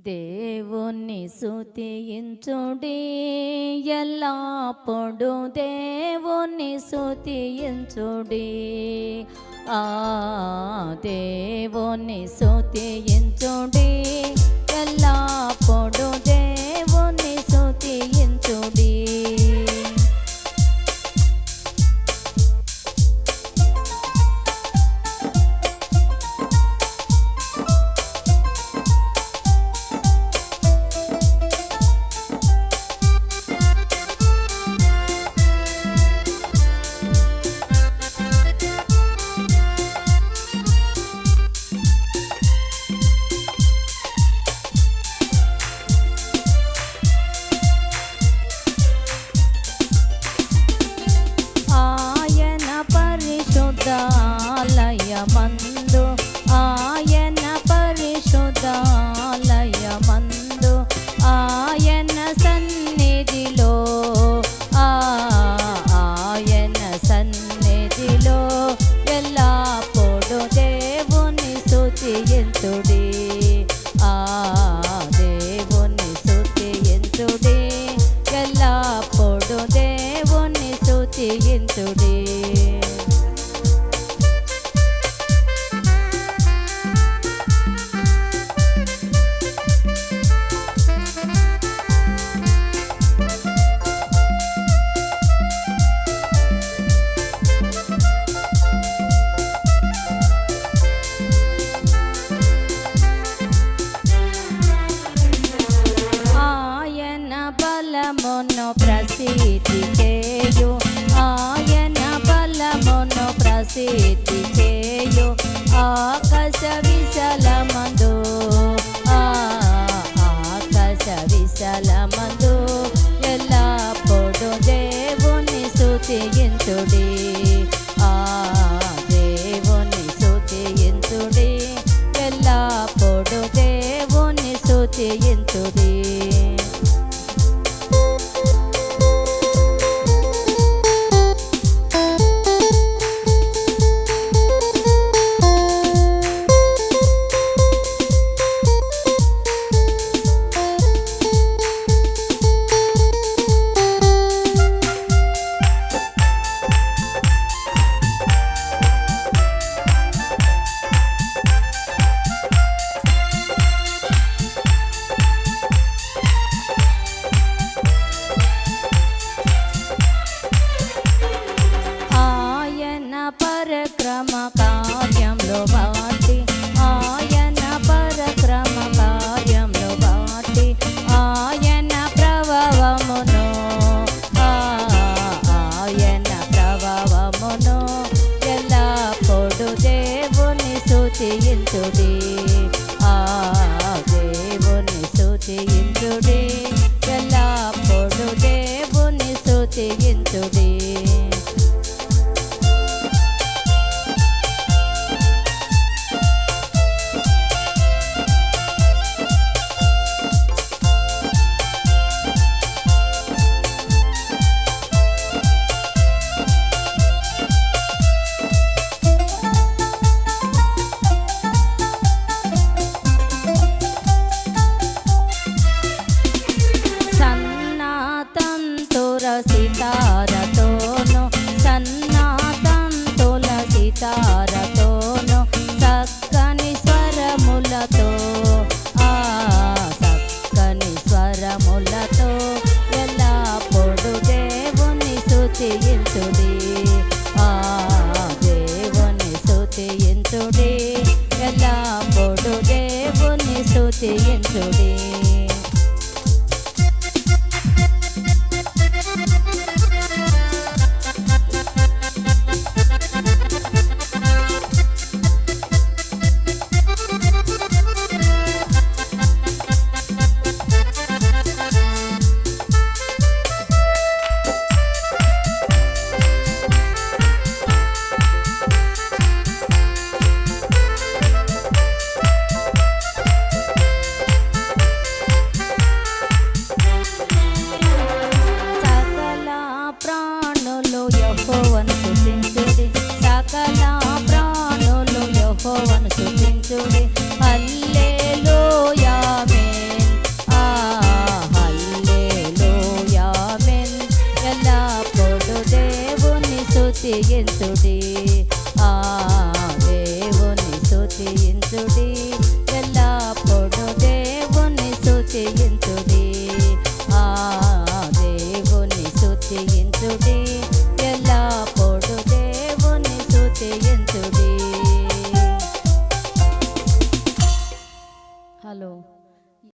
దేవుణ్ణి స్తుతించుడి ఎల్లప్పుడు దేవుణ్ణి స్తుతించుడి. ఆ దేవుణ్ణి స్తుతించుడి ఎంతుడే ఆ దేవుని స్తుతించుడి ఎల్లప్పుడు దేవుని స్తుతించుడి ఆయన బలమును ప్రసిద్ధి ఆకాశ విశలమందు ఆ ఆకాశ విశలమందు ఎల్లప్పుడు దేవుని స్తుతించుడి ఆ దేవుని స్తుతించుడి ఎల్లప్పుడు దేవుని స్తుతించుడి కార్యంలో బాటి ఆయన పరక్రమ కార్యంలో బాటి ఆయన ప్రభావమును ఆ, ఆయన ప్రభావమును ఎల్లప్పుడు దేవుని స్తుతించుడి ఆ దేవుని స్తుతించుడి స్తుతించుడి ఎల్లప్పుడు దేవుని స్తుతించుడి హలో